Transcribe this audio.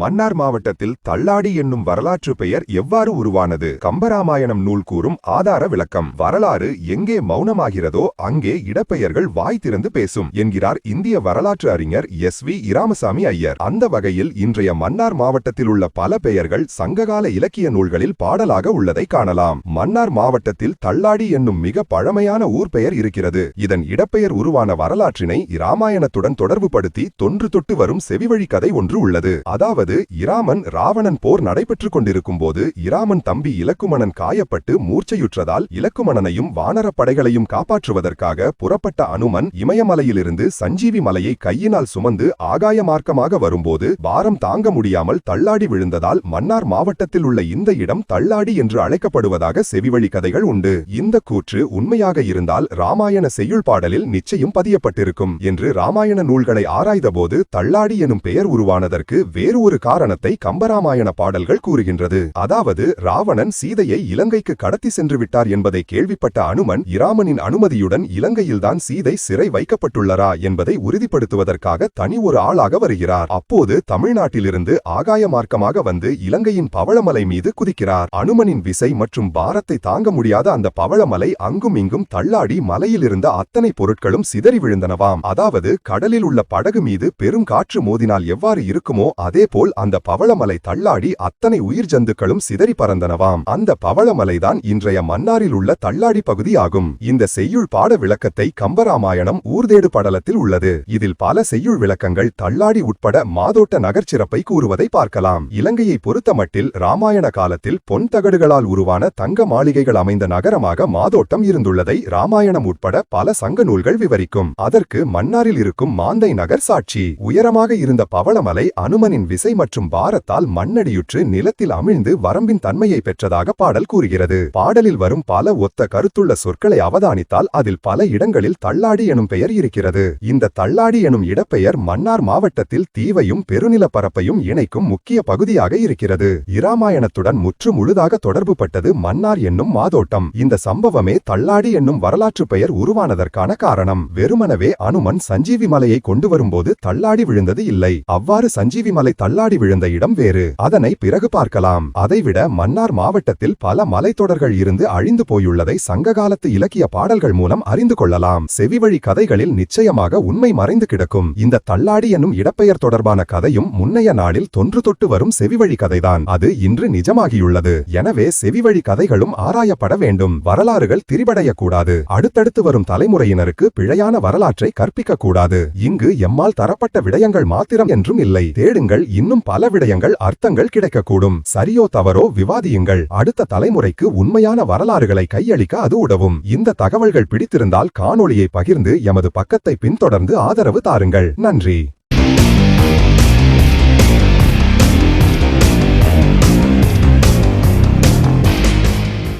மன்னார் மாவட்டத்தில் தள்ளாடி என்னும் வரலாற்று பெயர் எவ்வாறு உருவானது? கம்பராமாயணம் நூல் கூறும் ஆதார விளக்கம். வரலாறு எங்கே மௌனமாகிறதோ அங்கே இடப்பெயர்கள் வாய் திறந்து பேசும் என்கிறார் இந்திய வரலாற்று அறிஞர் எஸ் வி. இராமசாமி ஐயர். அந்த வகையில் இன்றைய மன்னார் மாவட்டத்தில் உள்ள பல பெயர்கள் சங்ககால இலக்கிய நூல்களில் பாடலாக உள்ளதை காணலாம். மன்னார் மாவட்டத்தில் தள்ளாடி என்னும் மிக பழமையான ஊர் பெயர் இருக்கிறது. இதன் இடப்பெயர் உருவான வரலாற்றினை இராமாயணத்துடன் தொடர்புபடுத்தி தொன்று தொட்டு வரும் செவிவழி கதை ஒன்று உள்ளது. அதாவது இராமன் ராவணன் போர் நடைபெற்றுக் கொண்டிருக்கும் போது இராமன் தம்பி இலக்குமணன் காயப்பட்டு மூர்ச்சையுற்றதால் இலக்குமணனையும் வானரப்படைகளையும் காப்பாற்றுவதற்காக புறப்பட்ட அனுமன் இமயமலையிலிருந்து சஞ்சீவி மலையை கையினால் சுமந்து ஆகாய மார்க்கமாக வரும்போது பாரம் தாங்க முடியாமல் தள்ளாடி விழுந்ததால் மன்னார் மாவட்டத்தில் உள்ள இந்த இடம் தள்ளாடி என்று அழைக்கப்படுவதாக செவிவழி கதைகள் உண்டு. இந்த கூற்று உண்மையாக இருந்தால் ராமாயண செய்யுள் பாடலில் நிச்சயம் பதியப்பட்டிருக்கும் என்று ராமாயண நூல்களை ஆராய்ந்தபோது தள்ளாடி எனும் பெயர் உருவானதற்கு வேறு ஒரு காரணத்தை கம்பராமாயண பாடல்கள் கூறுகின்றது. அதாவது ராவணன் சீதையை இலங்கைக்கு கடத்தி சென்று விட்டார் என்பதை கேள்விப்பட்ட அனுமன் இராமனின் அனுமதியுடன் இலங்கையில்தான் சீதை சிறை வைக்கப்பட்டுள்ளரா என்பதை உறுதிப்படுத்துவதற்காக தனி ஒரு ஆளாக வருகிறார். அப்போது தமிழ்நாட்டிலிருந்து ஆகாய மார்க்கமாக வந்து இலங்கையின் பவளமலை மீது குதிக்கிறார். அனுமனின் விசை மற்றும் பாரத்தை தாங்க முடியாத அந்த பவளமலை அங்கும் இங்கும் தள்ளாடி மலையிலிருந்த அத்தனை பொருட்களும் சிதறி விழுந்தனவாம். அதாவது கடலில் உள்ள படகு மீது பெரும் காற்று மோதினால் எவ்வாறு இருக்குமோ போல் அந்த பவளமலை தள்ளாடி அத்தனை உயிர் ஜந்துக்களும் சிதறி பறந்தனவாம். அந்த பவளமலைதான் இன்றைய மன்னாரில் உள்ள தள்ளாடி பகுதி ஆகும் இந்த செய்யுள் பாட விளக்கத்தை கம்பராமாயணம் ஊர்தேடு படலத்தில் உள்ளது. இதில் பல செய்யுள் விளக்கங்கள் தள்ளாடி உட்பட மாதோட்ட நகர்ச்சிறப்பை கூறுவதை பார்க்கலாம். இலங்கையை பொறுத்தமட்டில் ராமாயண காலத்தில் பொன் தகடுகளால் உருவான தங்க மாளிகைகள் அமைந்த நகரமாக மாதோட்டம் இருந்துள்ளதை ராமாயணம் உட்பட பல சங்க நூல்கள் விவரிக்கும். அதற்கு மன்னாரில் இருக்கும் மாந்தை நகர் சாட்சி. உயரமாக இருந்த பவளமலை அனுமனின் விசை மற்றும் பாரத்தால் மண்ணடியுற்று நிலத்தில் அமிழ்ந்து வரம்பின் தன்மையை பெற்றதாக பாடல் கூறுகிறது. பாடலில் வரும் பல ஒத்த கருத்துள்ள சொற்களை அவதானித்தால் அதில் பல இடங்களில் தள்ளாடி எனும் பெயர் இருக்கிறது. இந்த தள்ளாடி எனும் இடப்பெயர் மன்னார் மாவட்டத்தில் தீவையும் பெருநிலப்பரப்பையும் இணைக்கும் முக்கிய பகுதியாக இருக்கிறது. இராமாயணத்துடன் முற்று முழுதாக தொடர்புபட்டது மன்னார் என்னும் மாதோட்டம். இந்த சம்பவமே தள்ளாடி என்னும் வரலாற்று பெயர் உருவானதற்கான காரணம். வெறுமனவே அனுமன் சஞ்சீவி மலையை கொண்டு வரும்போது தள்ளாடி விழுந்தது இல்லை. அவ்வாறு சஞ்சீவி மலை தள்ளாடி விழுந்த இடம் வேறு. அதனை பிறகு பார்க்கலாம். அதைவிட மன்னார் மாவட்டத்தில் பல மலைத்தொடர்கள் இருந்து அழிந்து போயுள்ளதை சங்ககாலத்து இலக்கிய பாடல்கள் மூலம் அறிந்து கொள்ளலாம். செவிவழி கதைகளில் நிச்சயமாக உண்மை மறைந்து கிடக்கும். இந்த தள்ளாடி என்னும் இடப்பெயர் தொடர்பான கதையும் முன்னைய நாளில் தொன்று தொட்டு வரும் செவிவழி கதைதான். அது இன்று நிஜமாகியுள்ளது. எனவே செவிவழி கதைகளும் ஆராயப்பட வேண்டும். வரலாறுகள் திரிபடையக்கூடாது. அடுத்தடுத்து வரும் தலைமுறையினருக்கு பிழையான வரலாற்றை கற்பிக்க கூடாது இங்கு எம்மால் தரப்பட்ட விடயங்கள் மாத்திரம் என்றும் இல்லை. தேடுங்கள். இன்னும் இன்னும் பல விடயங்கள் அர்த்தங்கள் கிடைக்கக்கூடும். சரியோ தவறோ விவாதியுங்கள். அடுத்த தலைமுறைக்கு உண்மையான வரலாறுகளை கையளிக்க அது உதவும். இந்த தகவல்கள் பிடித்திருந்தால் காணொளியை பகிர்ந்து எமது பக்கத்தை பின்தொடர்ந்து ஆதரவு தாருங்கள். நன்றி.